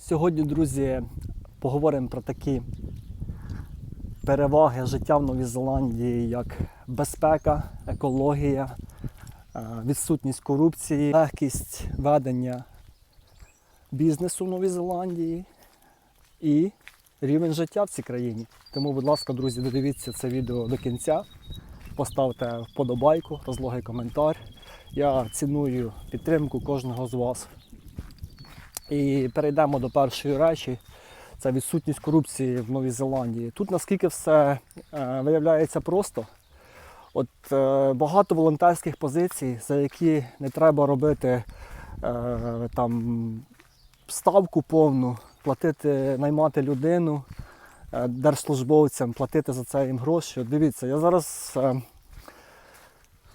Сьогодні, друзі, поговоримо про такі переваги життя в Новій Зеландії, як безпека, екологія, е, відсутність корупції, легкість ведення бізнесу в Новій Зеландії і рівень життя в цій країні. Тому, будь ласка, друзі, додивіться це відео до кінця. Поставте вподобайку, розлогий коментар. Я ціную підтримку кожного з вас. І перейдемо до першої речі. Це відсутність корупції в Новій Зеландії. Тут наскільки все е, виявляється просто. От е, багато волонтерських позицій, за які не треба робити е, там ставку повну, платити, наймати людину е, держслужбовцям, платити за це їм гроші. От Дивіться, я зараз. Е,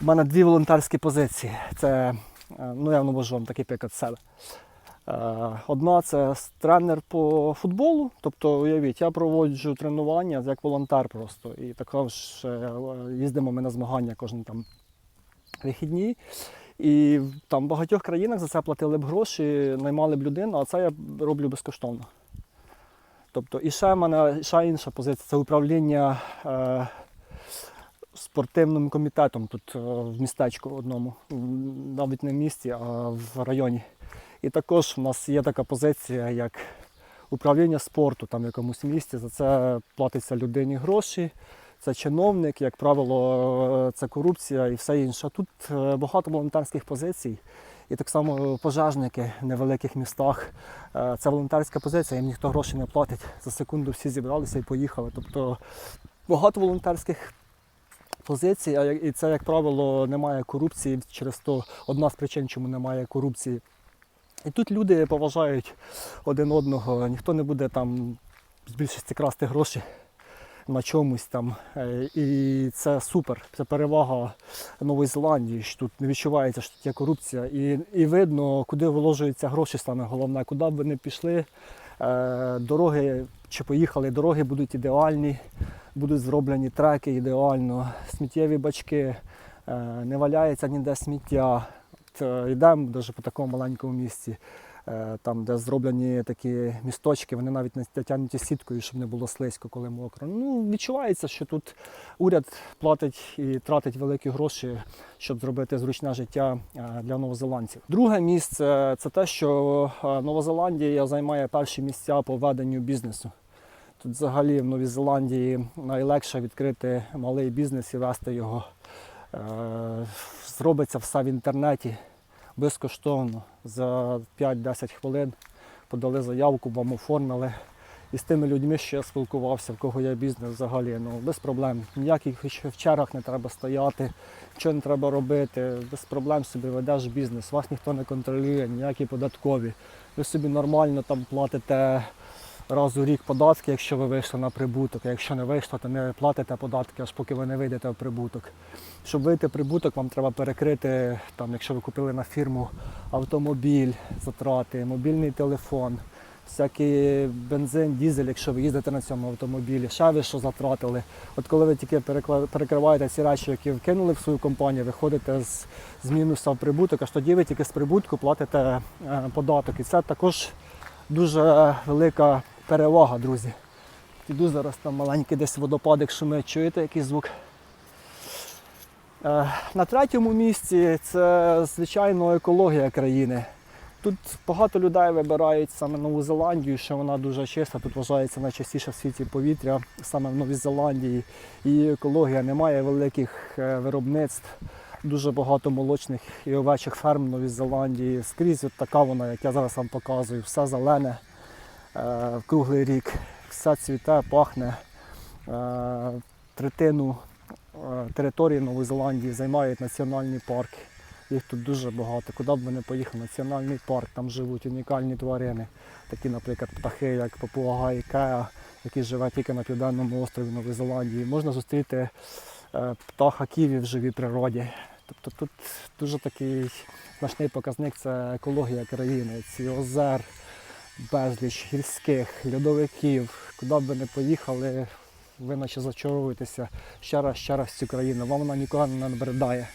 у мене дві волонтерські позиції. Це, ну я вам такий приклад себе. Е, Одна це тренер по футболу. Тобто, уявіть, я проводжу тренування як волонтер просто. І також е, їздимо ми на змагання кожен там вихідні. І там в багатьох країнах за це платили б гроші, наймали б людину, а це я роблю безкоштовно. Тобто, і ще в мене ще інша позиція це управління е, спортивним комітетом тут е, в містечку одному, навіть не в місті, а в районі. І також в нас є така позиція, як управління спорту там в якомусь місті. За це платиться людині гроші. Це чиновник, як правило, це корупція і все інше. Тут е, багато волонтерських позицій. І так само пожежники в невеликих містах. Е, Це волонтерська позиція, їм ніхто грошей не платить. За секунду всі зібралися і поїхали. Тобто багато волонтерських позицій, і це, як правило, немає корупції. Через то одна з причин, чому немає корупції. І тут люди поважають один одного, ніхто не буде там з більшості красти гроші на чомусь там. Е, І це супер. Це перевага Нової Зеландії. що Тут не відчувається, що тут є корупція. І, і видно, куди виложуються гроші, саме головне, куди б ви не пішли. е, Дороги чи поїхали, дороги будуть ідеальні, будуть зроблені треки ідеально, сміттєві бачки, е, не валяється ніде сміття. Е, Йдемо навіть по такому маленькому місці, е, там, де зроблені такі місточки, вони навіть не затягнуті сіткою, щоб не було слизько, коли мокро. Ну, відчувається, що тут уряд платить і тратить великі гроші, щоб зробити зручне життя е, для новозеландців. Друге місце це те, що е, Нова Зеландія займає перші місця по веденню бізнесу. Тут взагалі в Новій Зеландії найлегше відкрити малий бізнес і вести його. Зробиться все в інтернеті безкоштовно. За 5-10 хвилин подали заявку, вам оформили. І з тими людьми, що я спілкувався, в кого є бізнес взагалі, ну без проблем. Ніяких в чергах не треба стояти, нічого не треба робити. Без проблем собі ведеш бізнес, вас ніхто не контролює, ніякі податкові. Ви собі нормально там платите раз у рік податки, якщо ви вийшли на прибуток. А якщо не вийшло, то не платите податки, аж поки ви не вийдете в прибуток. Щоб вийти в прибуток, вам треба перекрити, там, якщо ви купили на фірму автомобіль, затрати, мобільний телефон, всякий бензин, дізель, якщо ви їздите на цьому автомобілі, ще ви що затратили. От коли ви тільки перекриваєте ці речі, які вкинули в свою компанію, виходите з, з мінуса в прибуток, аж тоді ви тільки з прибутку платите е, податок. І це також дуже велика перевага, друзі. Іду зараз там маленький десь водопадик шумить, чуєте який звук? Е, На третьому місці це, звичайно, екологія країни. Тут багато людей вибирають саме Нову Зеландію, що вона дуже чиста. Тут вважається найчастіше в світі повітря саме в Новій Зеландії. І екологія немає великих е, виробництв, дуже багато молочних і овечих ферм в Новій Зеландії. Скрізь от така вона, як я зараз вам показую, все зелене круглий рік, все цвіте, пахне. Е, Третину е, території Нової Зеландії займають національні парки. Їх тут дуже багато. Куди б ви не поїхали, національний парк, там живуть унікальні тварини, такі, наприклад, птахи, як папуга Кеа, який живе тільки на південному острові Нової Зеландії. Можна зустріти е, птаха ківі в живій природі. Тобто тут дуже такий значний показник це екологія країни, ці озер, безліч гірських, льодовиків. Куди б ви не поїхали, ви наче зачаровуєтеся ще раз, ще раз цю країну. Вам вона ніколи не набридає.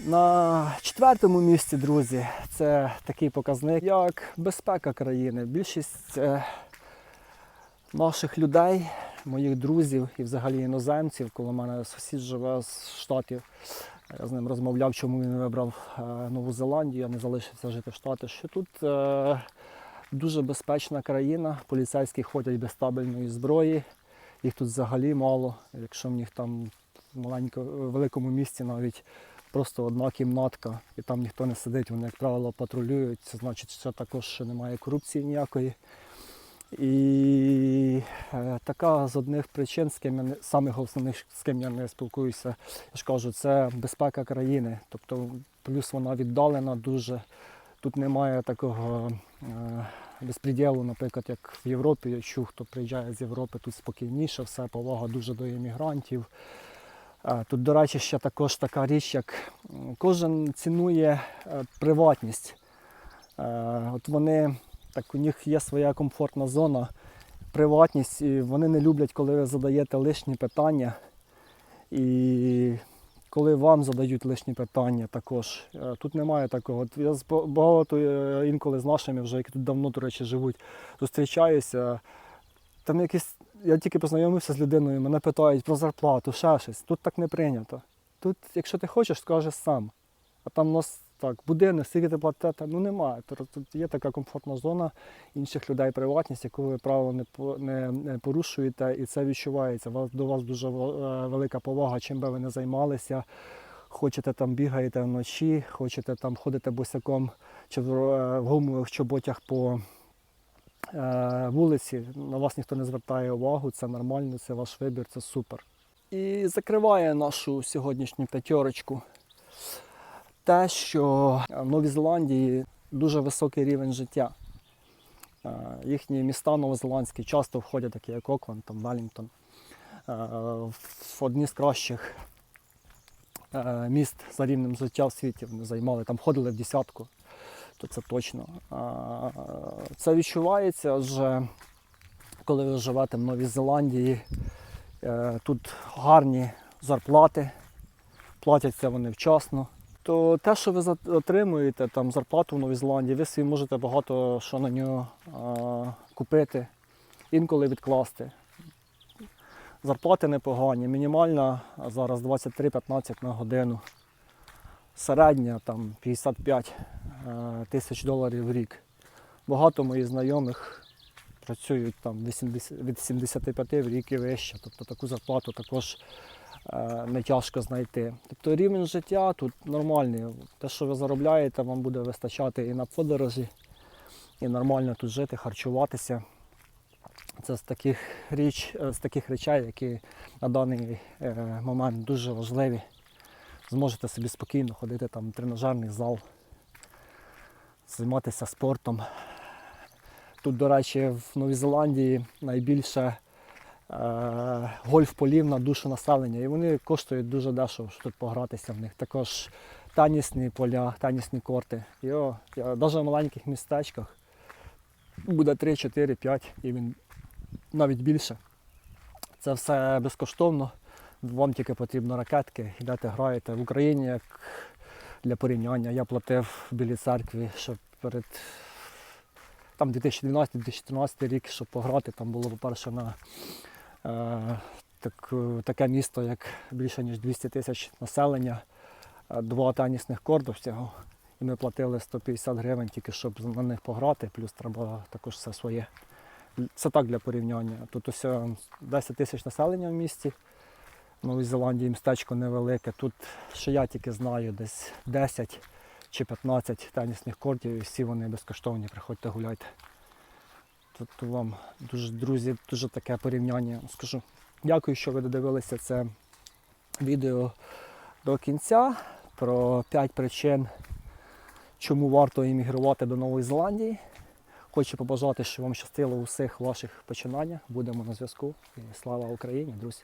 На четвертому місці, друзі, це такий показник, як безпека країни. Більшість е, наших людей, моїх друзів і взагалі іноземців, коли в мене сусід живе з Штатів, я з ним розмовляв, чому він вибрав е, Нову Зеландію, а не залишився жити в Штатах, що тут е, дуже безпечна країна, поліцейські ходять без табельної зброї, їх тут взагалі мало. Якщо в них там в великому місті навіть просто одна кімнатка, і там ніхто не сидить, вони, як правило, патрулюють. Це значить, що також немає корупції ніякої. І е, така з одних причин, з ким я не самих основних, з ким я не спілкуюся, я ж кажу, це безпека країни. Тобто, плюс вона віддалена дуже. Тут немає такого е, безпреділу, наприклад, як в Європі. Я чув, хто приїжджає з Європи, тут спокійніше, все, повага дуже до іммігрантів. Е, Тут, до речі, ще також така річ, як кожен цінує е, приватність. Е, От вони, так у них є своя комфортна зона, приватність, і вони не люблять, коли ви задаєте лишні питання. І коли вам задають лишні питання також. Е, Тут немає такого. Я багато е, інколи з нашими, вже які тут давно, до речі, живуть, зустрічаюся. Там якісь, я тільки познайомився з людиною, мене питають про зарплату, ще щось. Тут так не прийнято. Тут, якщо ти хочеш, скажеш сам. А там у нас так, будинок, скільки ти платите, ну немає. Тут є така комфортна зона інших людей, приватність, яку ви право не, не, порушуєте, і це відчувається. Вас, до вас дуже е, велика повага, чим би ви не займалися. Хочете там бігаєте вночі, хочете там ходите босяком чи в, е, гумових чоботях по е, вулиці, на вас ніхто не звертає увагу, це нормально, це ваш вибір, це супер. І закриває нашу сьогоднішню п'ятерочку те, що в Новій Зеландії дуже високий рівень життя. Е, Їхні міста новозеландські часто входять, такі як Окленд, там, Велінгтон, е, в одні з кращих е, міст за рівнем життя в світі вони займали, там входили в десятку, то це точно. Це відчувається вже, коли ви живете в Новій Зеландії. Е, Тут гарні зарплати, платяться вони вчасно. То те, що ви отримуєте там зарплату в Новій Зеландії, ви собі можете багато що на нього а, купити, інколи відкласти. Зарплати непогані, мінімальна зараз 23-15 на годину. Середня там 55 е, тисяч доларів в рік. Багато моїх знайомих працюють там 80, від 75 в рік і вище. Тобто таку зарплату також не тяжко знайти. Тобто рівень життя тут нормальний. Те, що ви заробляєте, вам буде вистачати і на подорожі, і нормально тут жити, харчуватися. Це з таких, річ, е, з таких речей, які на даний е, момент дуже важливі. Зможете собі спокійно ходити там в тренажерний зал, займатися спортом. Тут, до речі, в Новій Зеландії найбільше е, гольф-полів на душу населення. І вони коштують дуже дешево, щоб тут погратися в них. Також тенісні поля, тенісні корти. І, о, навіть в маленьких містечках буде 3, 4, 5 і він навіть більше. Це все безкоштовно. Вам тільки потрібно ракетки, йдете, граєте. В Україні, як для порівняння, я платив в Білій церкві, щоб перед там 2012-2013 рік, щоб пограти, там було, по-перше, на е, так, таке місто, як більше ніж 200 тисяч населення, е, два тенісних корди всього. І ми платили 150 гривень тільки, щоб на них пограти, плюс треба також все своє. Це так для порівняння. Тут ось е, 10 тисяч населення в місті. В Новій Зеландії містечко невелике. Тут, що я тільки знаю, десь 10 чи 15 тенісних кортів, і всі вони безкоштовні, приходьте гуляйте. Тут вам дуже, друзі, дуже таке порівняння скажу. Дякую, що ви додивилися це відео до кінця про 5 причин, чому варто іммігрувати до Нової Зеландії. Хочу побажати, щоб вам щастило у всіх ваших починаннях. Будемо на зв'язку. Слава Україні, друзі!